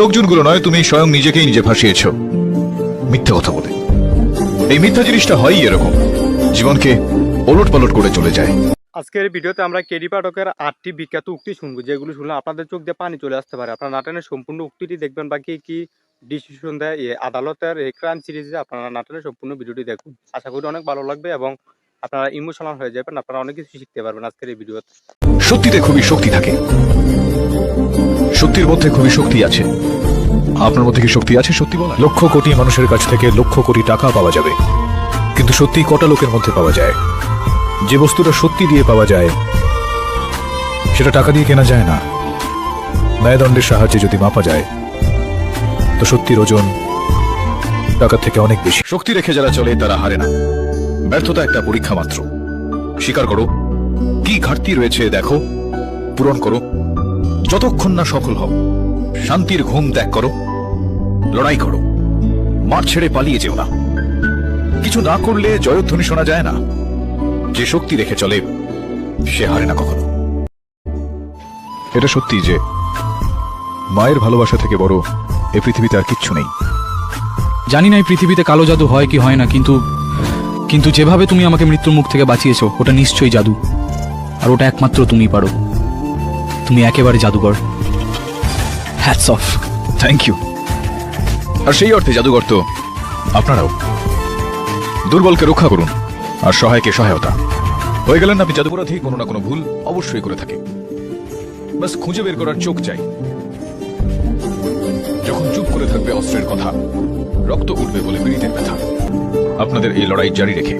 লোকজনগুলো নয় তুমি স্বয়ং নিজেকেই নিজে ভাসিয়েছ মিথ্যে কথা বলে। এই মিথ্যা জিনিসটা হয় এরকম। জীবনকে ওলট পালট করে চলে যায়। আজকের ভিডিওতে আমরা কেডি পাঠকের আটটি বিখ্যাত উক্তি শুনব যেগুলো শুনলে আপনাদের চোখ দিয়ে পানি চলে আসতে পারে। আপনারা নাটনের সম্পূর্ণ উক্তিটি দেখবেন বাকি কি ডিসিশন দেয় আদালতের এই ক্রাইম সিরিজে আপনারা নাটনের সম্পূর্ণ ভিডিওটি দেখুন। আশা করি অনেক ভালো লাগবে এবং আপনারা ইমোশনাল হয়ে যাবেন আপনারা অনেক কিছু শিখতে পারবেন আজকের এই ভিডিওতে। সত্যিতে খুবই শক্তি থাকে। সত্যির মধ্যে খুবই শক্তি আছে। আপনার মধ্যে কি শক্তি আছে সত্যি বলা? লক্ষ কোটি মানুষের কাছ থেকে লক্ষ কোটি টাকা পাওয়া যাবে। কিন্তু সত্যি কটা লোকের মধ্যে পাওয়া যায়? যে বস্তুটা সত্যি দিয়ে পাওয়া যায়, সেটা টাকা দিয়ে কেনা যায় না। ন্যায়দণ্ডের সাহায্যে যদি মাপা যায়, তো সত্যির ওজন টাকার থেকে অনেক বেশি। শক্তি রেখে যারা চলে, তারা হারে না। ব্যর্থতা একটা পরীক্ষা মাত্র। স্বীকার করো, কি ঘাটতি রয়েছে দেখো, পূরণ করো। যতক্ষণ না সফল হও, শান্তির ঘুম ত্যাগ করো, লড়াই করো, মাঠ ছেড়ে পালিয়ে যেও না। কিছু না করলে জয়ধ্বনি শোনা যায় না। যে শক্তি রেখে চলে, সে হারে না কখনো। এটা সত্যি যে, মায়ের ভালোবাসা থেকে বড় এ পৃথিবীতে আর কিচ্ছু নেই। জানি না এই পৃথিবীতে কালো জাদু হয় কি হয় না, কিন্তু কিন্তু যেভাবে তুমি আমাকে মৃত্যুর মুখ থেকে বাঁচিয়েছো, ওটা নিশ্চয়ই জাদু। আর ওটা একমাত্র তুমি পারো। তুমি একেবারে জাদুঘর। হ্যাটস অফ থ্যাংক ইউ আর সেই অর্থে জাদুঘর তো আপনারাও। দুর্বলকে রক্ষা করুন আর সহায়কে সহায়তা। হয়ে গেলেন আপনি জাদুপরাধী কোনো না কোনো ভুল অবশ্যই করে থাকে। বাস, খুঁজে বের করার চোখ চাই। যখন চুপ করে থাকবে অস্ত্রের কথা, রক্ত উঠবে বলে পীড়িতের ব্যথা আপনাদের এই লড়াই জারি রেখে।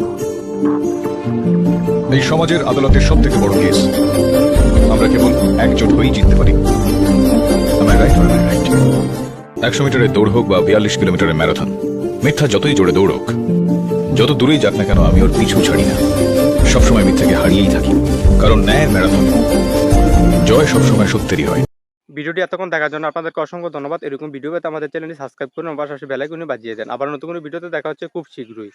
এই সমাজের আদালতের সব থেকে বড় কেস আমরা কেবল একজোট হয়েই জিততে পারি। একশো মিটারের দৌড় হোক বা বিয়াল্লিশ কিলোমিটারের ম্যারাথন, মিথ্যা যতই জোরে দৌড়ক যত দূরেই যাক না কেন আমি ওর পিছু ছাড়ি না। সবসময় মিথ্যাকে হারিয়েই থাকি, কারণ ন্যায়ের ম্যারাথন জয় সবসময় সত্যেরই হয়। ভিডিওটি এতক্ষণ দেখার জন্য আপনাদেরকে অসংখ্য ধন্যবাদ। এরকম ভিডিও পেতে আমাদের চ্যানেলটি সাবস্ক্রাইব করুন পাশাপাশি বেলাইকনে বাজিয়ে দেন। আবার নতুন কোনো ভিডিওতে দেখা হচ্ছে খুব শীঘ্রই।